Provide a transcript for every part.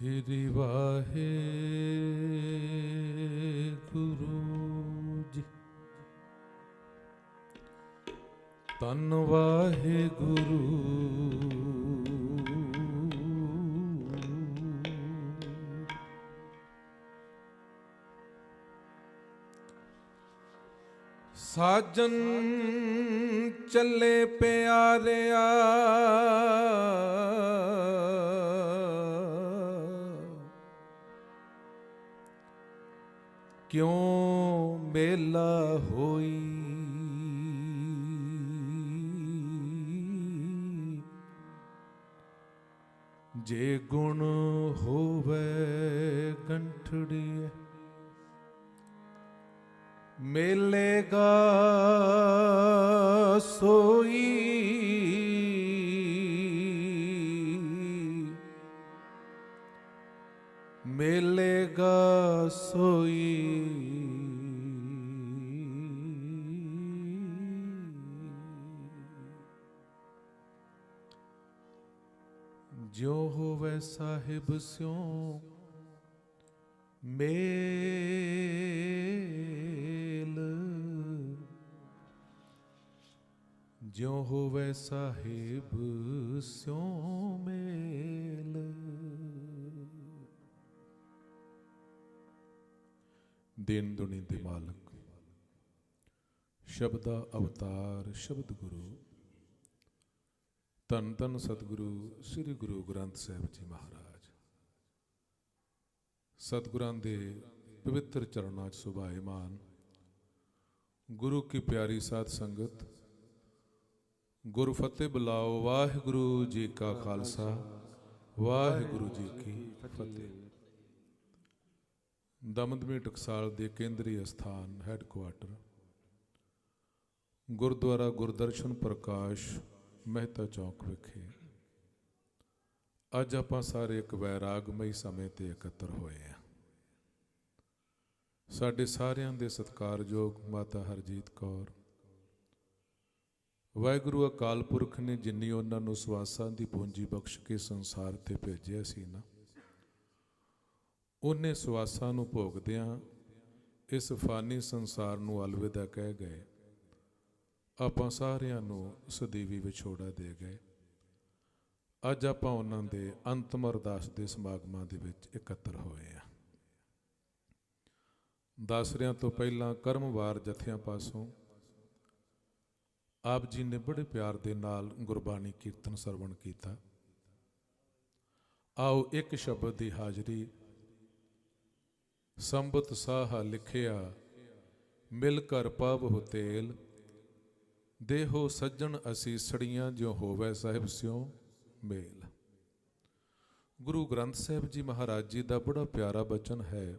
ਸ੍ਰੀ ਵਾਹਿਗੁਰੂ ਜੀ। ਤਨ ਵਾਹਿਗੁਰੂ। ਸਾਜਨ ਚੱਲੇ ਪਿਆਰਿਆ। ਕਿਉਂ ਮੇਲਾ ਹੋਈ? ਜੇ ਗੁਣ ਹੋਵੇ ਗੰਠੜੀਏ ਮੇਲੇਗਾ ਸੋਈ। ਮੇਲੇਗਾ ਸੋਈ ਸਾਹਿਬ ਸਿਉ ਮੇਲ। ਜਿਉ ਹੋਵੇ ਸਾਹਿਬ ਸਿਉ ਮੇਲ। ਦਿਨ ਦੁਨੀ ਦੇ ਮਾਲਕ, ਸ਼ਬਦਾ ਅਵਤਾਰ ਸ਼ਬਦ ਗੁਰੂ। ਧੰਨ ਧੰਨ ਸਤਿਗੁਰੂ, ਸ੍ਰੀ ਗੁਰੂ ਗ੍ਰੰਥ ਸਾਹਿਬ ਜੀ ਮਹਾਰਾਜ। ਸਤਿਗੁਰਾਂ ਦੇ ਪਵਿੱਤਰ ਚਰਨਾਂ 'ਚ ਸੁਭਾਏਮਾਨ ਗੁਰੂ ਕੀ ਪਿਆਰੀ ਸਾਧ ਸੰਗਤ ਗੁਰ ਫਤਿਹ ਬੁਲਾਓ, ਵਾਹਿਗੁਰੂ ਜੀ ਕਾ ਖਾਲਸਾ, ਵਾਹਿਗੁਰੂ ਜੀ ਕੀ ਫਤਿਹ। ਦਮਦਮੀ ਟਕਸਾਲ ਦੇ ਕੇਂਦਰੀ ਅਸਥਾਨ ਹੈੱਡਕੁਆਟਰ ਗੁਰਦੁਆਰਾ ਗੁਰਦਰਸ਼ਨ ਪ੍ਰਕਾਸ਼ ਮਹਿਤਾ ਚੌਕ ਵਿਖੇ। ਅੱਜ ਆਪਾਂ ਸਾਰੇ ਇੱਕ ਵੈਰਾਗਮਈ ਸਮੇਂ ਤੇ ਇਕੱਤਰ ਹੋਏ ਆ। ਸਾਡੇ ਸਾਰਿਆਂ ਦੇ ਸਤਿਕਾਰਯੋਗ ਮਾਤਾ ਹਰਜੀਤ ਕੌਰ। ਵਾਹਿਗੁਰੂ ਅਕਾਲ ਪੁਰਖ ਨੇ ਜਿੰਨੀ ਉਹਨਾਂ ਨੂੰ ਸਵਾਸਾਂ ਦੀ ਪੂੰਜੀ ਬਖਸ਼ ਕੇ ਸੰਸਾਰ ਤੇ ਭੇਜਿਆ ਸੀ ਨਾ, ਉਹਨੇ ਸਵਾਸਾਂ ਨੂੰ ਭੋਗਦਿਆਂ ਇਸ ਫਾਨੀ ਸੰਸਾਰ ਨੂੰ ਅਲਵਿਦਾ ਕਹਿ ਗਏ। ਆਪਾਂ ਸਾਰਿਆਂ ਨੂੰ ਸਦੀਵੀ ਵਿਛੋੜਾ ਦੇ ਗਏ। ਅੱਜ ਆਪਾਂ ਉਹਨਾਂ ਦੇ ਅੰਤਮ ਅਰਦਾਸ ਦੇ ਸਮਾਗਮਾਂ ਦੇ ਵਿੱਚ ਇਕੱਤਰ ਹੋਏ ਆ ਦਸਰਿਆਂ ਤੋਂ ਪਹਿਲਾਂ ਕਰਮਵਾਰ ਜਥਿਆਂ ਪਾਸੋਂ ਆਪ ਜੀ ਨੇ ਬੜੇ ਪਿਆਰ ਦੇ ਨਾਲ ਗੁਰਬਾਣੀ ਕੀਰਤਨ ਸਰਵਣ ਕੀਤਾ। ਆਓ ਇੱਕ ਸ਼ਬਦ ਦੀ ਹਾਜ਼ਰੀ। ਸੰਬਤ ਸਾਹਾ ਲਿਖਿਆ, ਮਿਲ ਕਰ ਪਾਵਹੁ ਤੇਲ ਦੇਹੋ ਸੱਜਣ ਅਸੀਂ ਸੜੀਆਂ ਜਿਉ ਹੋਵੇ ਸਾਹਿਬ ਸਿਉ ਮੇਲ। ਗੁਰੂ ਗ੍ਰੰਥ ਸਾਹਿਬ ਜੀ ਮਹਾਰਾਜ ਜੀ ਦਾ ਬੜਾ ਪਿਆਰਾ ਬਚਨ ਹੈ,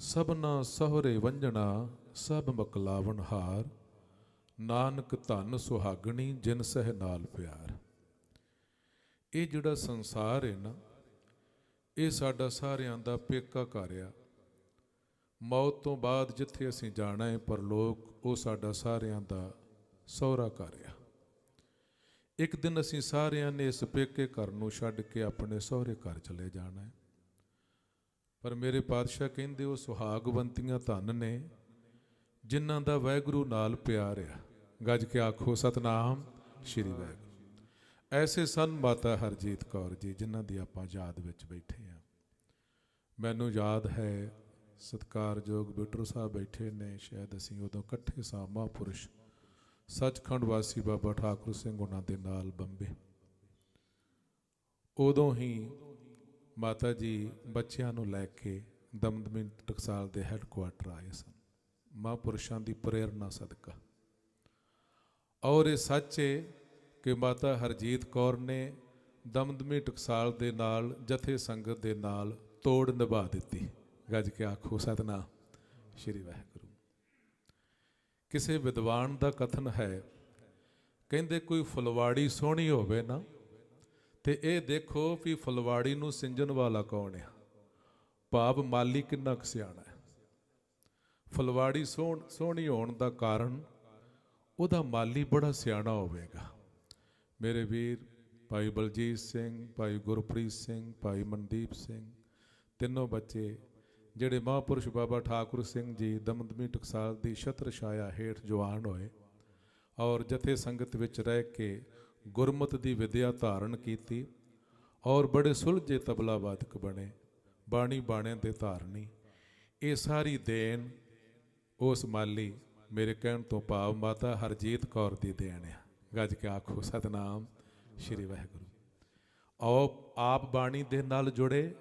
ਸਭਨਾ ਸਹਰੇ ਵੰਜਣਾ, ਸਭ ਮਕਲਾਵਣ ਹਾਰ, ਨਾਨਕ ਧਨ ਸੁਹਾਗਣੀ ਜਿਨ ਸਹਿ ਨਾਲ ਪਿਆਰ। ਇਹ ਜਿਹੜਾ ਸੰਸਾਰ ਹੈ ਨਾ, ਇਹ ਸਾਡਾ ਸਾਰਿਆਂ ਦਾ ਪੇਕਾ ਘਰ ਆ। ਮੌਤ ਤੋਂ ਬਾਅਦ ਜਿੱਥੇ ਅਸੀਂ ਜਾਣਾ ਹੈ ਪਰਲੋਕ, ਉਹ ਸਾਡਾ ਸਾਰਿਆਂ ਦਾ ਸਹੁਰਾ ਘਰ ਆ। ਇੱਕ ਦਿਨ ਅਸੀਂ ਸਾਰਿਆਂ ਨੇ ਇਸ ਪੇਕੇ ਘਰ ਨੂੰ ਛੱਡ ਕੇ ਆਪਣੇ ਸਹੁਰੇ ਘਰ ਚਲੇ ਜਾਣਾ ਹੈ। ਪਰ ਮੇਰੇ ਪਾਤਸ਼ਾਹ ਕਹਿੰਦੇ ਉਹ ਸੁਹਾਗਵੰਤੀਆਂ ਧਨ ਨੇ, ਜਿਨ੍ਹਾਂ ਦਾ ਵਾਹਿਗੁਰੂ ਨਾਲ ਪਿਆਰ ਆ। ਗੱਜ ਕੇ ਆਖੋ, ਸਤਨਾਮ ਸ਼੍ਰੀ ਵੈਗੁਰੂ। ਐਸੇ ਸਨ ਮਾਤਾ ਹਰਜੀਤ ਕੌਰ ਜੀ, ਜਿਨ੍ਹਾਂ ਦੀ ਆਪਾਂ ਯਾਦ ਵਿੱਚ ਬੈਠੇ ਆ ਮੈਨੂੰ ਯਾਦ ਹੈ ਸਤਕਾਰਯੋਗ ਬਿਟਰੂ ਸਾਹਿਬ ਬੈਠੇ ਨੇ, ਸ਼ਾਇਦ ਅਸੀਂ ਉਦੋਂ ਇਕੱਠੇ ਸਾਂ ਮਹਾਂਪੁਰਸ਼। ਸੱਚਖੰਡ ਵਾਸੀ ਬਾਬਾ ਠਾਕੁਰ ਸਿੰਘ ਉਹਨਾਂ ਦੇ ਨਾਲ ਬੰਬੇ। ਉਦੋਂ ਹੀ ਮਾਤਾ ਜੀ ਬੱਚਿਆਂ ਨੂੰ ਲੈ ਕੇ ਦਮਦਮੀ ਟਕਸਾਲ ਦੇ ਹੈੱਡਕੁਆਟਰ ਆਏ ਸਨ। ਮਹਾਂਪੁਰਸ਼ਾਂ ਦੀ ਪ੍ਰੇਰਣਾ ਸਦਕਾ। ਔਰ ਇਹ ਸੱਚ ਹੈ ਕਿ ਮਾਤਾ ਹਰਜੀਤ ਕੌਰ ਨੇ ਦਮਦਮੀ ਟਕਸਾਲ ਦੇ ਨਾਲ, ਜਥੇ ਸੰਗਤ ਦੇ ਨਾਲ ਤੋੜ ਨਿਭਾ ਦਿੱਤੀ। ਗੱਜ ਕੇ ਆਖੋ, ਸਤਨਾਮ, ਸ਼੍ਰੀ ਵਾਹਿਗੁਰੂ। ਕਿਸੇ ਵਿਦਵਾਨ ਦਾ ਕਥਨ ਹੈ, ਕਹਿੰਦੇ ਕੋਈ ਫੁਲਵਾੜੀ ਸੋਹਣੀ ਹੋਵੇ ਨਾ, ਤੇ ਇਹ ਦੇਖੋ ਵੀ ਫੁਲਵਾੜੀ ਨੂੰ ਸਿੰਜਣ ਵਾਲਾ ਕੌਣ ਹੈ ਭਾਵ ਮਾਲੀ ਕਿੰਨਾ ਕੁ ਸਿਆਣਾ ਹੈ। ਫੁਲਵਾੜੀ ਸੋਹਣ, ਸੋਹਣੀ ਹੋਣ ਦਾ ਕਾਰਨ, ਉਹਦਾ ਮਾਲੀ ਬੜਾ ਸਿਆਣਾ ਹੋਵੇਗਾ। ਮੇਰੇ ਵੀਰ, ਭਾਈ ਬਲਜੀਤ ਸਿੰਘ, ਭਾਈ ਗੁਰਪ੍ਰੀਤ ਸਿੰਘ, ਭਾਈ ਮਨਦੀਪ ਸਿੰਘ, ਤਿੰਨੋਂ ਬੱਚੇ ਜਿਹੜੇ ਮਹਾਂਪੁਰਸ਼ ਬਾਬਾ ਠਾਕੁਰ ਸਿੰਘ ਜੀ ਦਮਦਮੀ ਟਕਸਾਲ ਦੀ ਛਤਰ ਛਾਇਆ ਹੇਠ ਜਵਾਨ ਹੋਏ ਔਰ ਜਥੇ ਸੰਗਤ ਵਿੱਚ ਰਹਿ ਕੇ ਗੁਰਮਤ ਦੀ ਵਿਦਿਆ ਧਾਰਨ ਕੀਤੀ ਔਰ ਬੜੇ ਸੁਲਝੇ ਤਬਲਾ ਵਾਦਕ ਬਣੇ, ਬਾਣੀ ਬਾਣਿਆਂ ਦੇ ਧਾਰਨੀ। ਇਹ ਸਾਰੀ ਦੇਣ ਉਸ ਮਾਲੀ ਮੇਰੇ ਕਹਿਣ ਤੋਂ ਭਾਵ ਮਾਤਾ ਹਰਜੀਤ ਕੌਰ ਦੀ ਦੇਣ ਆ। ਗੱਜ ਕੇ ਆਖੋ, ਸਤਨਾਮ ਸ਼੍ਰੀ ਵਾਹਿਗੁਰੂ। ਆਪ ਆਪ ਬਾਣੀ ਦੇ ਨਾਲ ਜੁੜੇ,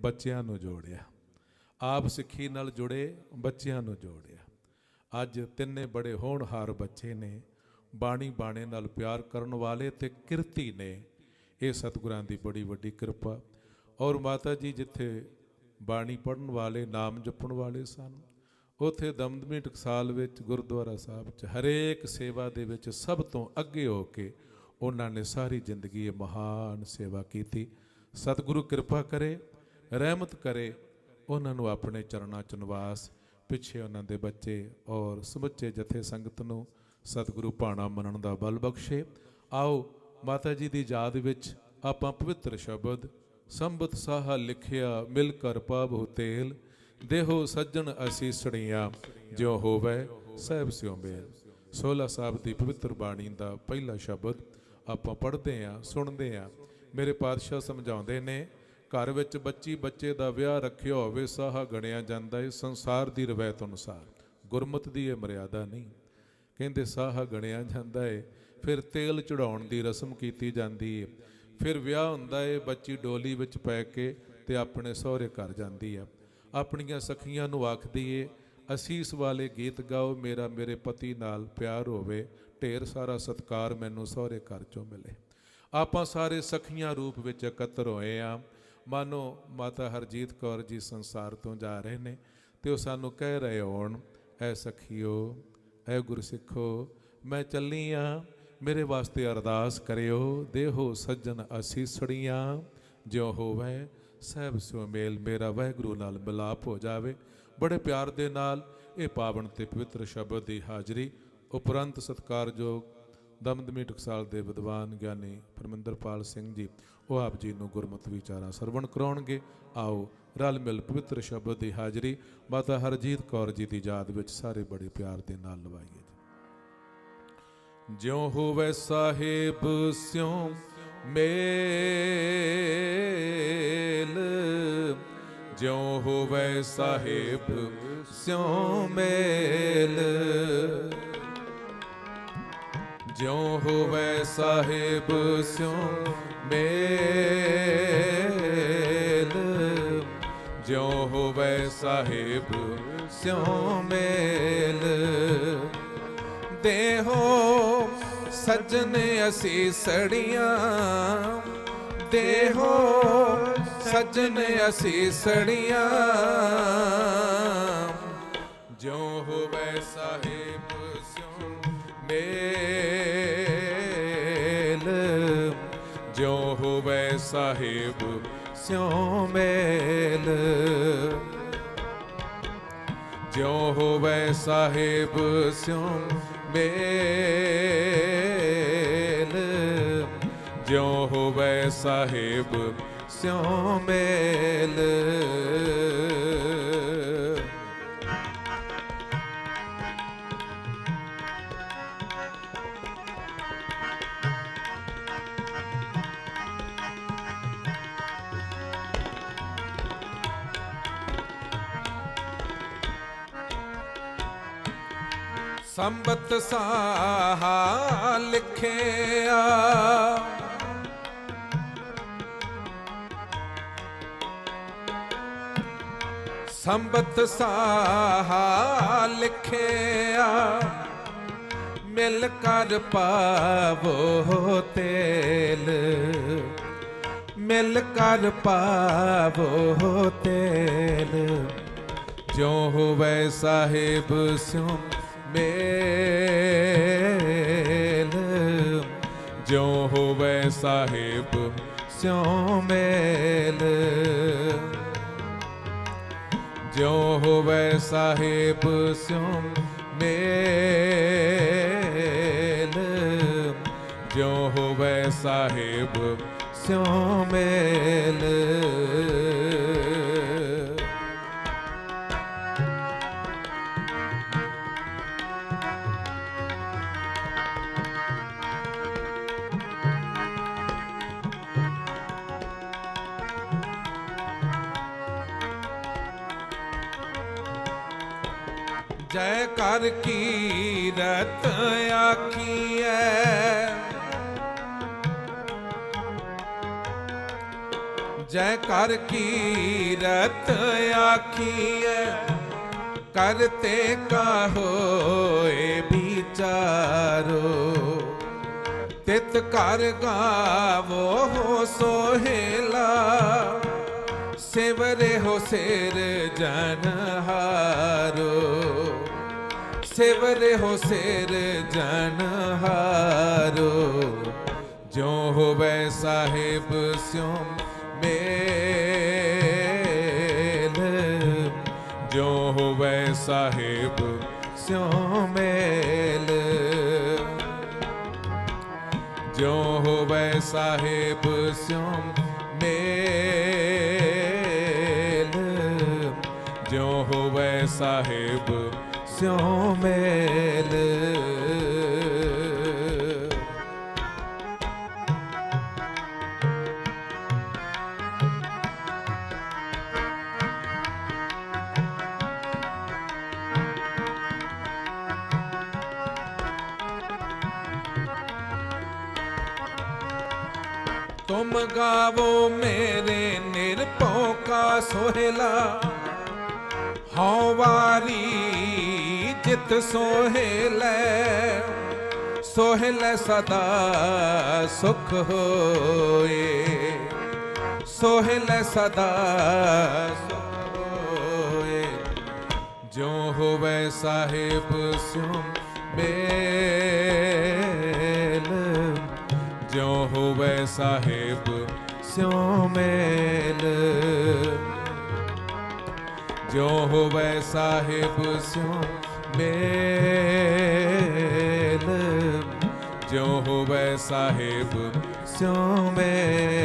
ਬੱਚਿਆਂ ਨੂੰ ਜੋੜਿਆ। ਆਪ ਸਿੱਖੀ ਨਾਲ ਜੁੜੇ ਬੱਚਿਆਂ ਨੂੰ ਜੋੜਿਆ। ਅੱਜ ਤਿੰਨੇ ਬੜੇ ਹੋਣਹਾਰ ਬੱਚੇ ਨੇ। ਬਾਣੀ ਬਾਣੇ ਨਾਲ ਪਿਆਰ ਕਰਨ ਵਾਲੇ ਤੇ ਕਿਰਤੀ ਨੇ। ਇਹ ਸਤਿਗੁਰਾਂ ਦੀ ਬੜੀ ਵੱਡੀ ਕਿਰਪਾ। ਔਰ ਮਾਤਾ ਜੀ ਜਿੱਥੇ ਬਾਣੀ ਪੜਨ ਵਾਲੇ, ਨਾਮ ਜਪਣ ਵਾਲੇ ਸਨ, ਉਥੇ ਦਮਦਮੀ ਟਕਸਾਲ ਵਿੱਚ ਗੁਰਦੁਆਰਾ ਸਾਹਿਬ 'ਚ ਹਰੇਕ ਸੇਵਾ ਦੇ ਵਿੱਚ ਸਭ ਤੋਂ ਅੱਗੇ ਹੋ ਕੇ ਉਹਨਾਂ ਨੇ ਸਾਰੀ ਜ਼ਿੰਦਗੀ ਇਹ ਮਹਾਨ ਸੇਵਾ ਕੀਤੀ। ਸਤਿਗੁਰੂ ਕਿਰਪਾ ਕਰੇ, ਰਹਿਮਤ ਕਰੇ ਉਹਨਾਂ ਨੂੰ ਆਪਣੇ ਚਰਨਾਂ 'ਚ ਨਿਵਾਸ, ਪਿੱਛੇ ਉਹਨਾਂ ਦੇ ਬੱਚੇ ਔਰ ਸਮੁੱਚੇ ਜਥੇ ਸੰਗਤ ਨੂੰ ਸਤਿਗੁਰੂ ਭਾਣਾ ਮੰਨਣ ਦਾ ਬਲ ਬਖਸ਼ੇ। ਆਓ ਮਾਤਾ ਜੀ ਦੀ ਯਾਦ ਵਿੱਚ ਆਪਾਂ ਪਵਿੱਤਰ ਸ਼ਬਦ, ਸੰਬਤ ਸਾਹਾ ਲਿਖਿਆ ਮਿਲ ਕਰ ਪਾਵਹੁ ਤੇਲ, ਦੇਹੋ ਸੱਜਣ ਅਸੀਸੜੀਆਂ ਜਿਉ ਹੋਵੇ ਸਹਿਬ ਸਿਉ ਮੇਲ। 16 ਸਾਹਿਬ ਦੀ ਪਵਿੱਤਰ ਬਾਣੀ ਦਾ ਪਹਿਲਾ ਸ਼ਬਦ ਆਪਾਂ ਪੜ੍ਹਦੇ ਆਂ, ਸੁਣਦੇ ਆਂ। ਮੇਰੇ ਪਾਤਸ਼ਾਹ ਸਮਝਾਉਂਦੇ ਨੇ ਘਰ ਵਿੱਚ ਬੱਚੀ ਬੱਚੇ ਦਾ ਵਿਆਹ ਰੱਖਿਆ ਹੋਵੇ, ਸਾਹਾ ਗਣਿਆ ਜਾਂਦਾ ਹੈ ਸੰਸਾਰ ਦੀ ਰਵਾਇਤ ਅਨੁਸਾਰ। ਗੁਰਮਤ ਦੀ ਇਹ ਮਰਿਆਦਾ ਨਹੀਂ। ਕਹਿੰਦੇ ਸਾਹਾ ਗਣਿਆ ਜਾਂਦਾ ਹੈ ਫਿਰ ਤੇਲ ਚੜਾਉਣ ਦੀ ਰਸਮ ਕੀਤੀ ਜਾਂਦੀ ਹੈ ਫਿਰ ਵਿਆਹ ਹੁੰਦਾ ਹੈ ਬੱਚੀ ਡੋਲੀ ਵਿੱਚ ਪੈ ਕੇ ਤੇ ਆਪਣੇ ਸਹੁਰੇ ਘਰ ਜਾਂਦੀ ਹੈ ਆਪਣੀਆਂ ਸਖੀਆਂ ਨੂੰ ਆਖਦੀ ਏ ਅਸੀਸ ਵਾਲੇ ਗੀਤ ਗਾਓ, ਮੇਰਾ ਮੇਰੇ ਪਤੀ ਨਾਲ ਪਿਆਰ ਹੋਵੇ, ਢੇਰ ਸਾਰਾ ਸਤਕਾਰ ਮੈਨੂੰ ਸਹੁਰੇ ਘਰ ਚੋਂ ਮਿਲੇ। ਆਪਾਂ ਸਾਰੇ ਸਖੀਆਂ ਰੂਪ ਵਿੱਚ ਇਕੱਤਰ ਹੋਏ ਆ। ਮਾਨੋ ਮਾਤਾ ਹਰਜੀਤ ਕੌਰ ਜੀ ਸੰਸਾਰ ਤੋਂ ਜਾ ਰਹੇ ਨੇ ਤੇ ਉਹ ਸਾਨੂੰ ਕਹਿ ਰਹੇ ਹੋਣ, ਐ ਸਖੀਓ, ਐ ਗੁਰਸਿੱਖੋ, ਮੈਂ ਚੱਲੀ ਆ, ਮੇਰੇ ਵਾਸਤੇ ਅਰਦਾਸ ਕਰਿਓ, ਦੇਹੋ ਸੱਜਣ ਅਸੀਸੜੀਆਂ ਜਿਉ ਹੋਵੇ, ਸਹਿਬ ਸਿਉ ਮੇਲ ਮੇਰਾ ਵਾਹਿਗੁਰੂ ਨਾਲ ਮਿਲਾਪ ਹੋ ਜਾਵੇ। ਬੜੇ ਪਿਆਰ ਦੇ ਨਾਲ ਇਹ ਪਾਵਨ ਤੇ ਪਵਿੱਤਰ ਸ਼ਬਦ ਦੀ ਹਾਜ਼ਰੀ, ਉਪਰੰਤ ਸਤਕਾਰਯੋਗ ਦਮਦਮੀ ਟਕਸਾਲ ਦੇ ਵਿਦਵਾਨ ਗਿਆਨੀ ਪਰਮਿੰਦਰਪਾਲ ਸਿੰਘ ਜੀ। ਉਹ ਆਪ ਜੀ ਨੂੰ ਗੁਰਮਤਿ ਵਿਚਾਰਾਂ ਸਰਵਣ ਕਰਾਉਣਗੇ। ਆਓ ਰਲ ਮਿਲ ਪਵਿੱਤਰ ਸ਼ਬਦ ਦੀ ਹਾਜ਼ਰੀ। ਮਾਤਾ ਹਰਜੀਤ ਕੌਰ ਜੀ ਦੀ ਯਾਦ ਵਿੱਚ ਸਾਰੇ ਬੜੇ ਪਿਆਰ ਦੇ ਨਾਲ ਲਵਾਈਏ ਜਿਉ ਹੋਵੇ ਸਾਹਿਬ ਸਿਉ ਮੇਲ, ਜਿਉ ਹੋਵੇ ਸਾਹਿਬ ਸਿਉ ਮੇਲ। ਜਿਉ ਹੋਵੇ ਸਾਹਿਬ ਸਿਉ ਮੇਲ। ਜਿਉ ਹੋਵੇ ਸਾਹਿਬ, ਸਿਉ ਮੇਲ। ਦੇਹੋ ਸੱਜਣ ਅਸੀਂ ਸੜੀਆਂ। ਦੇਹੋ ਸੱਜਣ ਅਸੀਂ ਸੜੀਆਂ। ਜੋ ਹੋਵੇ ਸਾਹਿਬ, ਸਿਉ ਮੇਲ। ਹੋਵੇ ਸਾਹਿਬ ਸਿਉ ਮੇਲ। ਜਿਉ ਹੋਵੇ ਸਾਹਿਬ ਸਿਉ ਮੇਲ। ਜਿਉ ਹੋਵੇ ਸਾਹਿਬ ਸਿਉ ਮੇਲ। ਸੰਬਤ ਸਾਹਾ ਲਿਖਿਆ। ਸੰਬਤ ਸਾਹਾ ਲਿਖਿਆ। ਮਿਲ ਕਰ ਪਾਵੋ ਤੇਲ। ਮਿਲ ਕਰ ਪਾਵੋ ਤੇਲ। ਜੋ ਹੋਵੇ ਸਾਹਿਬ ਸਿਉ ਮੇਲ। ਜੋ ਹੋਵੇ ਸਾਹਿਬ, ਸਿਉ ਮੇਲ। ਜੋ ਹੋਵੇ ਸਾਹਿਬ, ਸਿਉ ਮੇਲ। ਜਿਉ ਹੋਵੇ ਸਾਹਿਬ, ਸਿਉ ਮੇਲ। ਜੈ ਕਰ ਕੀਰਤ ਆਖੀਐ ਜੈ ਕਰ ਕੀਰਤ ਆਖੀਐ ਕਰਤੇ ਕਾ ਹੋਏ ਵਿਚਾਰੋ ਤਿਤ ਕਰ ਗਾਵੋ ਹੋ ਸੋਹੇਲਾ ਸਿਵਰੇ ਹੋ ਸਿਰ ਜਨਹਾਰੋ ਸਿਵਰੇ ਹੋ ਸਿਰ ਜਨਹਾਰੋ ਜੋ ਹੋਵੇ ਸਾਹਿਬ ਸਿਉ ਮੇਲ। ਜੋ ਹੋਵੇ ਸਾਹਿਬ ਸਿਉ ਮੇਲ। ਜੋ ਹੋਵੇ ਸਾਹਿਬ ਸਿਉ ਮੇਲ। ਜੋ ਹੋਵੇ ਸਾਹਿਬ ਸਿਉ ਮੇਲ। ਤੁਮ ਗਾਵੋ ਮੇਰੇ ਨਿਰਭਉ ਕਾ ਸੋਹਿਲਾ। ਹਉ ਵਾਰੀ ਜਿਤ ਸੋਹਿਲੈ ਸੋਹਿਲੈ ਸਦਾ ਸੁਖ ਹੋਏ। ਸੋਹਿਲੈ ਸਦਾ ਸੁਖ ਹੋਏ। ਜੋ ਹੋਵੇ ਸਾਹਿਬ ਸਿਉ ਮੇਲ ਜੋ ਹੋਵੇ ਸਾਹਿਬ ਸਿਉ ਮੇਲ। ਜੋ ਹੋਵੇ ਸਾਹਿਬ ਸਿਉ ਮੇਲ ਜੋ ਹੋਵੇ ਸਾਹਿਬ ਸਿਉ ਮੇਲ।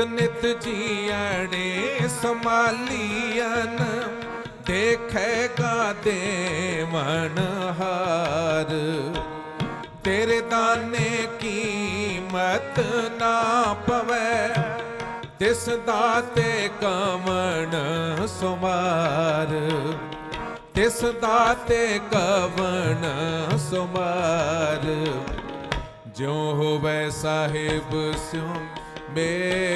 ਨਿਤ ਨਿਤ ਜੀਣੇ ਸਮਾਲੀਅਨ ਦੇਖੇਗਾ ਦੇਵਨ ਹਾਰ। ਤੇਰੇ ਦਾਨੇ ਕੀਮਤ ਨਾ ਪਵੇ, ਤਿਸ ਦਾਤੇ ਕਵਣ ਸੁਮਾਰ। ਤਿਸ ਦਾਤੇ ਕਵਣ ਸੁਮਾਰ ਜੋ ਹੋਵੇ ਸਾਹਿਬ ਸਿਉ ਮੇਲ।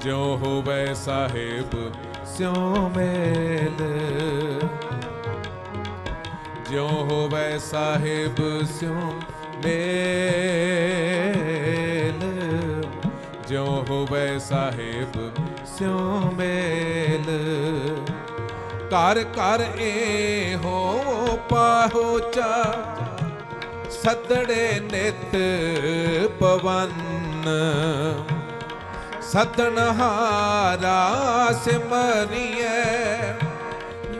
ਜੋ ਹੋਵੇ ਸਾਹਿਬ, ਸਿਉ ਮੇਲ। ਜੋ ਹੋਵੇ ਸਾਹਿਬ, ਸਿਉ ਮੇਲ। ਜੋ ਹੋਵੇ ਸਾਹਿਬ, ਸਿਉ ਮੇਲ। ਕਰ ਕਰ ਏ ਹੋ ਪਾਹੋਚਾ ਸਤੜੇ ਨਿਤ ਪਵਨ। ਸਤਨ ਹਾਰਾ ਸਿਮਰੀਐ,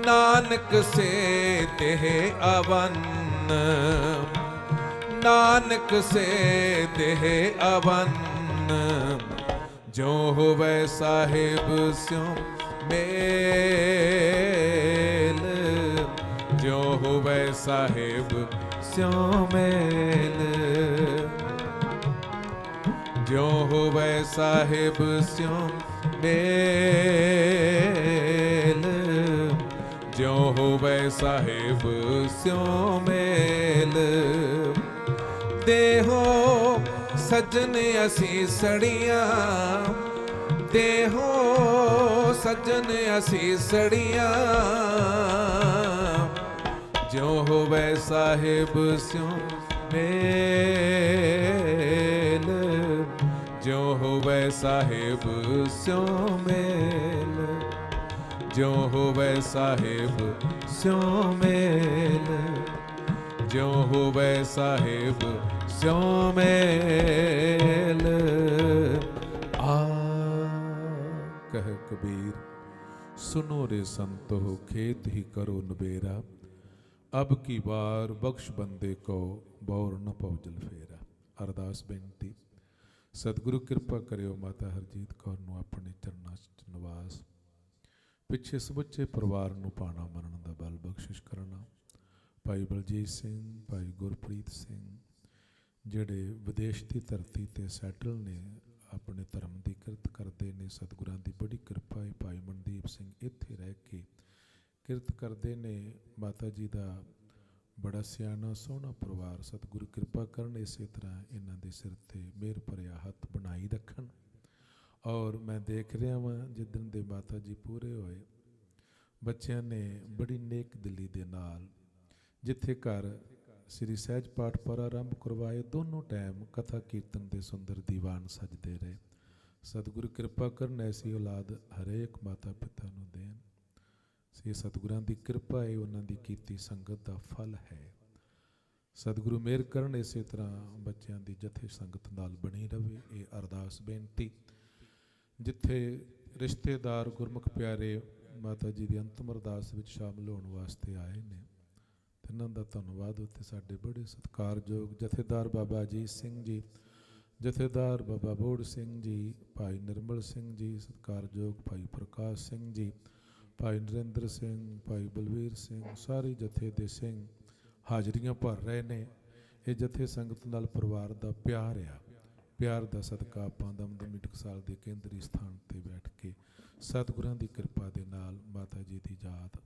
ਨਾਨਕ ਸੇ ਦੇਹ ਅਵਨ। ਨਾਨਕ ਸੇ ਦੇਹ ਅਵਨ। ਜੋ ਹੋਵੇ ਸਾਹਿਬ ਸਿਉ ਮੇਲ ਜੋ ਹੋਵੇ ਸਾਹਿਬ ਸਿਉ ਮੇਲ। ਜੋ ਹੋਵੇ ਸਾਹਿਬ ਸਿਉ ਮੇਲ। ਜੋ ਹੋਵੇ ਸਾਹਿਬ ਸਿਉ ਮੇਲ। ਦੇਹੋ ਸਜਣ ਅਸੀਂ ਸੜੀਆਂ। ਦੇਹੋ ਸਜਣ ਅਸੀਂ ਸੜੀਆਂ। ਜੋ ਹੋਵੇ ਸਾਹਿਬ ਸਿਉ ਮੇਲ ਜੋ ਹੋਵੇ ਸਾਹਿਬ ਸਿਉ ਮੇਲ, ਜਿਉ ਹੋਵੇ ਸਾਹਿਬ ਸਿਉ ਮੇਲ, ਜਿਉ ਹੋਵੇ ਸਾਹਿਬ ਸਿਉ ਮੇਲ। ਆ ਕਹ ਕਬੀਰ, ਸੁਨੋ ਰੇ ਸੰਤੋ, ਖੇਤ ਹੀ ਕਰੋ ਨਬੇਰਾ ਅਬ ਕੀ ਵਾਰ ਬਖਸ਼ ਬੰਦੇ ਕੋ, ਬੌਰ ਨ ਪਉਜਲ ਫੇਰਾ। ਅਰਦਾਸ ਬੇਨਤੀ, ਸਤਿਗੁਰੂ ਕਿਰਪਾ ਕਰਿਓ ਮਾਤਾ ਹਰਜੀਤ ਕੌਰ ਨੂੰ ਆਪਣੇ ਚਰਨਾਂ 'ਚ ਨਿਵਾਸ। ਪਿੱਛੇ ਸਮੁੱਚੇ ਪਰਿਵਾਰ ਨੂੰ ਪਾਣਾ, ਮਰਨ ਦਾ ਬਲ ਬਖਸ਼ਿਸ਼ ਕਰਨਾ। ਭਾਈ ਬਲਜੀਤ ਸਿੰਘ, ਭਾਈ ਗੁਰਪ੍ਰੀਤ ਸਿੰਘ, ਜਿਹੜੇ ਵਿਦੇਸ਼ ਦੀ ਧਰਤੀ ਤੇ ਸੈਟਲ ਨੇ, ਆਪਣੇ ਧਰਮ ਦੀ ਕਿਰਤ ਕਰਦੇ ਨੇ, ਸਤਿਗੁਰਾਂ ਦੀ ਬੜੀ ਕਿਰਪਾ ਹੈ ਭਾਈ ਮਨਦੀਪ ਸਿੰਘ ਇੱਥੇ ਰਹਿ ਕੇ ਕਿਰਤ ਕਰਦੇ ਨੇ ਮਾਤਾ ਜੀ ਦਾ ਬੜਾ ਸਿਆਣਾ, ਸੋਹਣਾ ਪਰਿਵਾਰ, ਸਤਿਗੁਰੂ ਕਿਰਪਾ ਕਰਨ ਇਸੇ ਤਰ੍ਹਾਂ ਇਹਨਾਂ ਦੇ ਸਿਰ ਤੇ ਮਿਹਰ ਭਰਿਆ ਹੱਥ ਬਣਾਈ ਰੱਖਣ। ਔਰ ਮੈਂ ਦੇਖ ਰਿਹਾ ਵਾਂ ਜਿੱਦਣ ਦੇ ਮਾਤਾ ਜੀ ਪੂਰੇ ਹੋਏ, ਬੱਚਿਆਂ ਨੇ ਬੜੀ ਨੇਕ ਦਿਲੀ ਦੇ ਨਾਲ, ਜਿੱਥੇ ਘਰ ਸ੍ਰੀ ਸਹਿਜ ਪਾਠ ਪਰ ਆਰੰਭ ਕਰਵਾਏ, ਦੋਨੋਂ ਟਾਈਮ ਕਥਾ ਕੀਰਤਨ ਦੇ ਸੁੰਦਰ ਦੀਵਾਨ ਸਜਦੇ ਰਹੇ। ਸਤਿਗੁਰੂ ਕਿਰਪਾ ਕਰਨ ਐਸੀ ਔਲਾਦ ਹਰੇਕ ਮਾਤਾ ਪਿਤਾ ਨੂੰ ਦੇਣ। ਸੇ ਸਤਿਗੁਰਾਂ ਦੀ ਕਿਰਪਾ ਹੈ ਉਹਨਾਂ ਦੀ ਕੀਤੀ ਸੰਗਤ ਦਾ ਫਲ ਹੈ। ਸਤਿਗੁਰੂ ਮੇਰ ਕਰਨ ਇਸੇ ਤਰ੍ਹਾਂ ਬੱਚਿਆਂ ਦੀ ਜਥੇ ਸੰਗਤ ਨਾਲ ਬਣੀ ਰਵੇ, ਇਹ ਅਰਦਾਸ ਬੇਨਤੀ। ਜਿੱਥੇ ਰਿਸ਼ਤੇਦਾਰ ਗੁਰਮੁਖ ਪਿਆਰੇ ਮਾਤਾ ਜੀ ਦੀ ਅੰਤਮ ਅਰਦਾਸ ਵਿੱਚ ਸ਼ਾਮਲ ਹੋਣ ਵਾਸਤੇ ਆਏ ਨੇ, ਤੇ ਇਹਨਾਂ ਦਾ ਧੰਨਵਾਦ। ਉੱਤੇ ਸਾਡੇ ਬੜੇ ਸਤਿਕਾਰਯੋਗ ਜਥੇਦਾਰ ਬਾਬਾ ਅਜੀਤ ਸਿੰਘ ਜੀ, ਜਥੇਦਾਰ ਬਾਬਾ ਬੋੜ ਸਿੰਘ ਜੀ, ਭਾਈ ਨਿਰਮਲ ਸਿੰਘ ਜੀ, ਸਤਿਕਾਰਯੋਗ ਭਾਈ ਪ੍ਰਕਾਸ਼ ਸਿੰਘ ਜੀ ਭਾਈ ਨਰਿੰਦਰ ਸਿੰਘ, ਭਾਈ ਬਲਵੀਰ ਸਿੰਘ, ਸਾਰੇ ਜਥੇ ਦੇ ਸਿੰਘ ਹਾਜ਼ਰੀਆਂ ਭਰ ਰਹੇ ਨੇ। ਇਹ ਜਥੇ ਸੰਗਤ ਨਾਲ ਪਰਿਵਾਰ ਦਾ ਪਿਆਰ ਆ। ਪਿਆਰ ਦਾ ਸਦਕਾ ਆਪਾਂ ਦਮਦਮੀ ਟਕਸਾਲ ਦੇ ਕੇਂਦਰੀ ਸਥਾਨ ਤੇ ਬੈਠ ਕੇ ਸਤਿਗੁਰਾਂ ਦੀ ਕਿਰਪਾ ਦੇ ਨਾਲ ਮਾਤਾ ਜੀ ਦੀ ਯਾਦ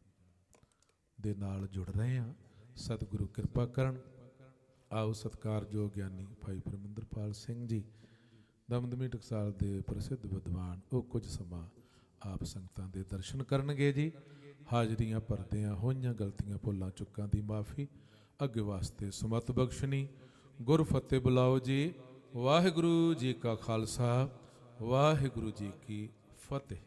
ਦੇ ਨਾਲ ਜੁੜ ਰਹੇ ਹਾਂ। ਸਤਿਗੁਰੂ ਕਿਰਪਾ ਕਰਨ। ਆਓ ਸਤਿਕਾਰਯੋਗ ਗਿਆਨੀ ਭਾਈ ਪਰਮਿੰਦਰਪਾਲ ਸਿੰਘ ਜੀ, ਦਮਦਮੀ ਟਕਸਾਲ ਦੇ ਪ੍ਰਸਿੱਧ ਵਿਦਵਾਨ, ਉਹ ਕੁਝ ਸਮਾਂ ਆਪ ਸੰਗਤਾਂ ਦੇ ਦਰਸ਼ਨ ਕਰਨਗੇ ਜੀ। ਹਾਜ਼ਰੀਆਂ ਭਰਦਿਆਂ ਹੋਈਆਂ ਗਲਤੀਆਂ ਭੁੱਲਾਂ ਚੁੱਕਾਂ ਦੀ ਮਾਫੀ, ਅੱਗੇ ਵਾਸਤੇ ਸਮਤ ਬਖਸ਼ਣੀ। ਗੁਰ ਫਤਿਹ ਬੁਲਾਓ ਜੀ। ਵਾਹਿਗੁਰੂ ਜੀ ਕਾ ਖਾਲਸਾ, ਵਾਹਿਗੁਰੂ ਜੀ ਕੀ ਫਤਿਹ।